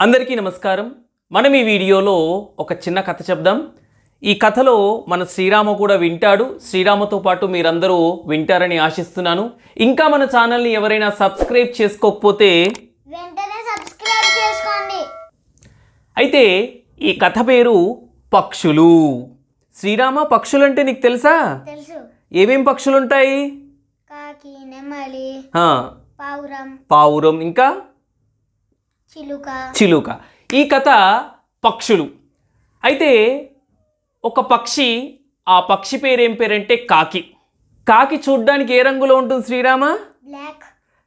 అందరికీ నమస్కారం. మనం ఈ వీడియోలో ఒక చిన్న కథ చెప్దాం. ఈ కథలో మన శ్రీరామ కూడా వింటాడు. శ్రీరామతో పాటు మీరందరూ వింటారని ఆశిస్తున్నాను. ఇంకా మన ఛానల్ని ఎవరైనా సబ్స్క్రైబ్ చేసుకోకపోతే అయితే ఈ కథ పేరు పక్షులు. శ్రీరామ పక్షులంటే నీకు తెలుసా? ఏమేం పక్షులు ఉంటాయి పావురం. పావురం. ఇంకా? చిలుక. చిలుక. ఈ కథ పక్షులు. అయితే ఒక పక్షి ఆ పక్షి పేరు ఏం పేరంటే కాకి. కాకి చూడ్డానికి ఏ రంగులో ఉంటుంది శ్రీరామ? బ్లాక్.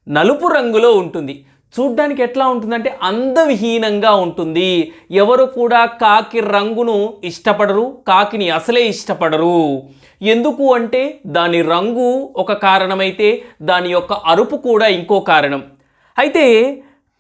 నలుపు రంగులో ఉంటుంది. చూడ్డానికి ఎట్లా ఉంటుందంటే అందవిహీనంగా ఉంటుంది. ఎవరు కూడా కాకి రంగును ఇష్టపడరు కాకిని అసలే ఇష్టపడరు. ఎందుకు అంటే దాని రంగు ఒక కారణమైతే దాని యొక్క అరుపు కూడా ఇంకో కారణం. అయితే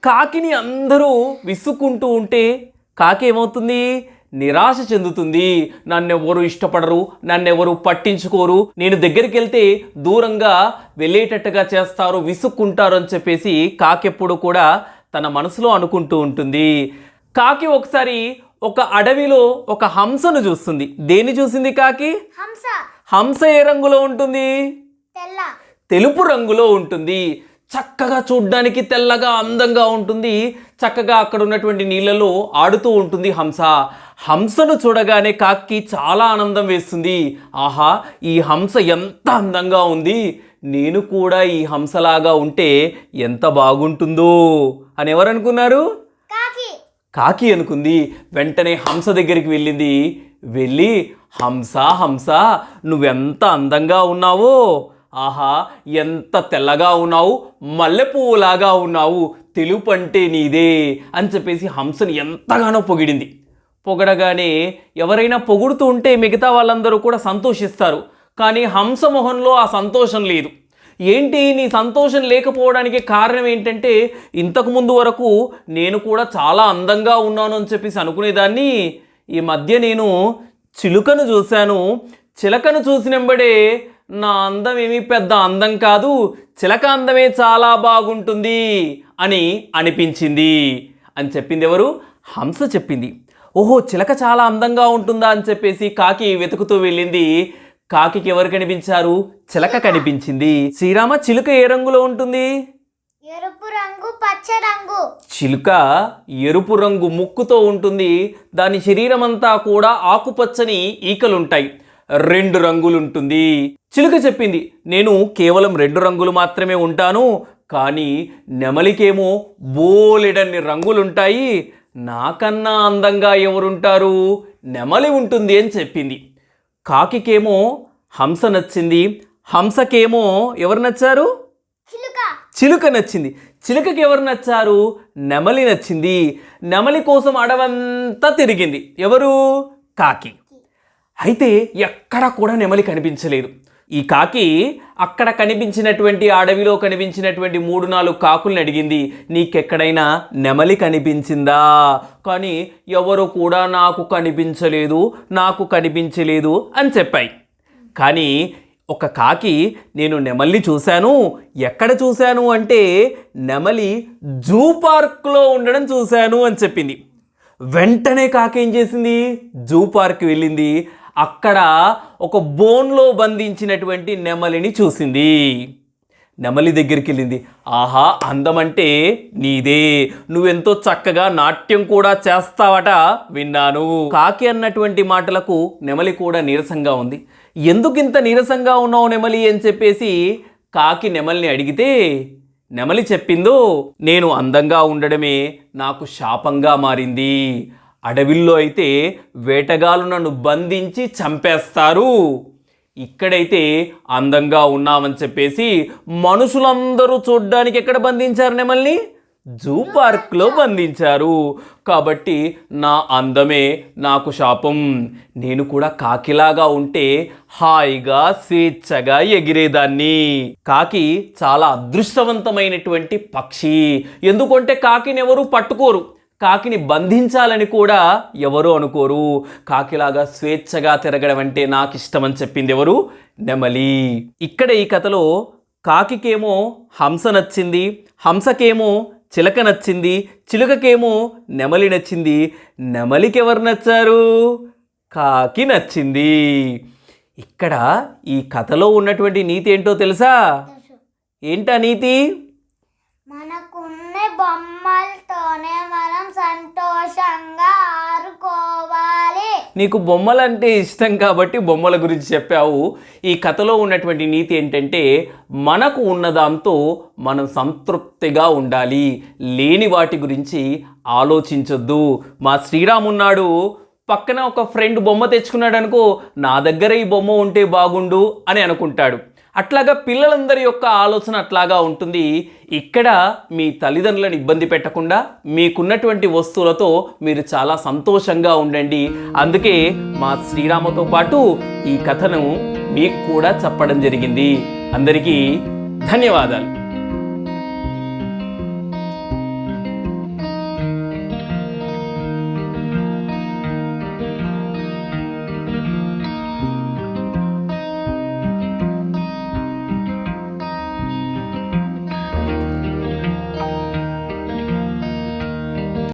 కాకిని అందరూ విసుక్కుంటూ ఉంటే కాకి ఏమవుతుంది? నిరాశ చెందుతుంది. నన్నెవరు ఇష్టపడరు నన్నెవరు పట్టించుకోరు. నేను దగ్గరికి వెళ్తే దూరంగా వెళ్ళేటట్టుగా చేస్తారు విసుక్కుంటారు అని చెప్పేసి కాకెప్పుడు కూడా తన మనసులో అనుకుంటూ ఉంటుంది. కాకి ఒకసారి ఒక అడవిలో ఒక హంసను చూస్తుంది. దేన్ని చూసింది కాకి? హంస. హంస ఏ రంగులో ఉంటుంది? తెల్ల. తెలుపు రంగులో ఉంటుంది. చక్కగా చూడ్డానికి తెల్లగా అందంగా ఉంటుంది. చక్కగా అక్కడ ఉన్నటువంటి నీళ్ళలో ఆడుతూ ఉంటుంది హంస. హంసను చూడగానే కాకి చాలా ఆనందం వేస్తుంది. ఆహా ఈ హంస ఎంత అందంగా ఉంది. నేను కూడా ఈ హంసలాగా ఉంటే ఎంత బాగుంటుందో అని ఎవరు అనుకున్నారు? కాకి. కాకి అనుకుంది. వెంటనే హంస దగ్గరికి వెళ్ళింది. వెళ్ళి హంస హంస నువ్వెంత అందంగా ఉన్నావో ఆహా ఎంత తెల్లగా ఉన్నావు మల్లెపువ్వులాగా ఉన్నావు తెలుపు అంటే నీదే అని చెప్పేసి హంసని ఎంతగానో పొగిడింది. పొగడగానే ఎవరైనా పొగుడుతూ ఉంటే మిగతా వాళ్ళందరూ కూడా సంతోషిస్తారు కానీ హంస మొహంలో ఆ సంతోషం లేదు. ఏంటి నీ సంతోషం లేకపోవడానికి కారణం ఏంటంటే ఇంతకు ముందు వరకు నేను కూడా చాలా అందంగా ఉన్నాను అని చెప్పేసి అనుకునేదాన్ని ఈ మధ్య నేను చిలుకను చూశాను చిలకను చూసినంబడే నా అందం ఏమీ పెద్ద అందం కాదు చిలక అందమే చాలా బాగుంటుంది అని అనిపించింది అని చెప్పింది ఎవరు హంస చెప్పింది. ఓహో చిలక చాలా అందంగా ఉంటుందా అని చెప్పేసి కాకి వెతుకుతూ వెళ్ళింది. కాకికి ఎవరు కనిపించారు? చిలక కనిపించింది. శ్రీరామ చిలుక ఏ రంగులో ఉంటుంది? ఎరుపు రంగు పచ్చ రంగు. చిలుక ఎరుపు రంగు ముక్కుతో ఉంటుంది. దాని శరీరం అంతా కూడా ఆకుపచ్చని ఈకలుంటాయి. రెండు రంగులుంటుంది. చిలుక చెప్పింది నేను కేవలం రెండు రంగులు మాత్రమే ఉంటాను కానీ నెమలికేమో బోలెడన్ని రంగులుంటాయి నాకన్నా అందంగా ఎవరుంటారు? నెమలి ఉంటుంది అని చెప్పింది. కాకికేమో హంస నచ్చింది హంసకేమో ఎవరు నచ్చారు? చిలుక. చిలుక నచ్చింది. చిలుకకి ఎవరు నచ్చారు? నెమలి నచ్చింది. నెమలి కోసం అడవంతా తిరిగింది. ఎవరు? కాకి. అయితే ఎక్కడ కూడా నెమలి కనిపించలేదు. ఈ కాకి అక్కడ కనిపించినటువంటి అడవిలో కనిపించినటువంటి మూడు నాలుగు కాకుల్ని అడిగింది నీకెక్కడైనా నెమలి కనిపించిందా? కానీ ఎవరు కూడా నాకు కనిపించలేదు నాకు కనిపించలేదు అని చెప్పాయి. కానీ ఒక కాకి నేను నెమల్ని చూశాను ఎక్కడ చూశాను అంటే నెమలి జూ పార్క్లో ఉండడం చూశాను అని చెప్పింది. వెంటనే కాకి ఏం చేసింది? జూ పార్క్ వెళ్ళింది. అక్కడ ఒక బోన్లో బంధించినటువంటి నెమలిని చూసింది. నెమలి దగ్గరికి వెళ్ళింది. ఆహా అందమంటే నీదే. నువ్వెంతో చక్కగా నాట్యం కూడా చేస్తావట విన్నాను. కాకి అన్నటువంటి మాటలకు నెమలి కూడా నీరసంగా ఉంది. ఎందుకు ఇంత నీరసంగా ఉన్నావు నెమలి అని చెప్పేసి కాకి నెమలిని అడిగితే నెమలి చెప్పిందో నేను అందంగా ఉండడమే నాకు శాపంగా మారింది. అడవిల్లో అయితే వేటగాళ్ళు నన్ను బంధించి చంపేస్తారు. ఇక్కడైతే అందంగా ఉన్నామని చెప్పేసి మనుషులందరూ చూడ్డానికి ఎక్కడ బంధించారు మిమ్మల్ని జూ పార్క్లో బంధించారు. కాబట్టి నా అందమే నాకు శాపం. నేను కూడా కాకిలాగా ఉంటే హాయిగా స్వేచ్ఛగా ఎగిరేదాన్ని. కాకి చాలా అదృష్టవంతమైనటువంటి పక్షి. ఎందుకంటే కాకిని ఎవరు పట్టుకోరు. కాకిని బంధించాలని కూడా ఎవరు అనుకోరు. కాకిలాగా స్వేచ్ఛగా తిరగడం అంటే నాకు ఇష్టం అని చెప్పింది ఎవరు? నెమలి. ఇక్కడ ఈ కథలో కాకికేమో హంస నచ్చింది హంసకేమో చిలక నచ్చింది చిలుకకేమో నెమలి నచ్చింది. నెమలికి ఎవరు నచ్చారు? కాకి నచ్చింది. ఇక్కడ ఈ కథలో ఉన్నటువంటి నీతి ఏంటో తెలుసా. ఏంటా నీతి మనకున్న బొమ్మలతోనే మనం సంతోషంగా ఆడుకోవాలి నీకు బొమ్మలంటే ఇష్టం కాబట్టి బొమ్మల గురించి చెప్పావు. ఈ కథలో ఉన్నటువంటి నీతి ఏంటంటే మనకు ఉన్నదాంతో మనం సంతృప్తిగా ఉండాలి. లేని వాటి గురించి ఆలోచించొద్దు. మా శ్రీరామున్నాడు పక్కన ఒక ఫ్రెండ్ బొమ్మ తెచ్చుకున్నాడు అనుకో నా దగ్గర ఈ బొమ్మ ఉంటే బాగుండు అని అనుకుంటాడు. అట్లాగా పిల్లలందరి యొక్క ఆలోచన అట్లాగా ఉంటుంది. ఇక్కడ మీ తల్లిదండ్రులను ఇబ్బంది పెట్టకుండా మీకున్నటువంటి వస్తువులతో మీరు చాలా సంతోషంగా ఉండండి. అందుకే మా శ్రీరామతో పాటు ఈ కథను మీకు కూడా చెప్పడం జరిగింది. అందరికీ ధన్యవాదాలు.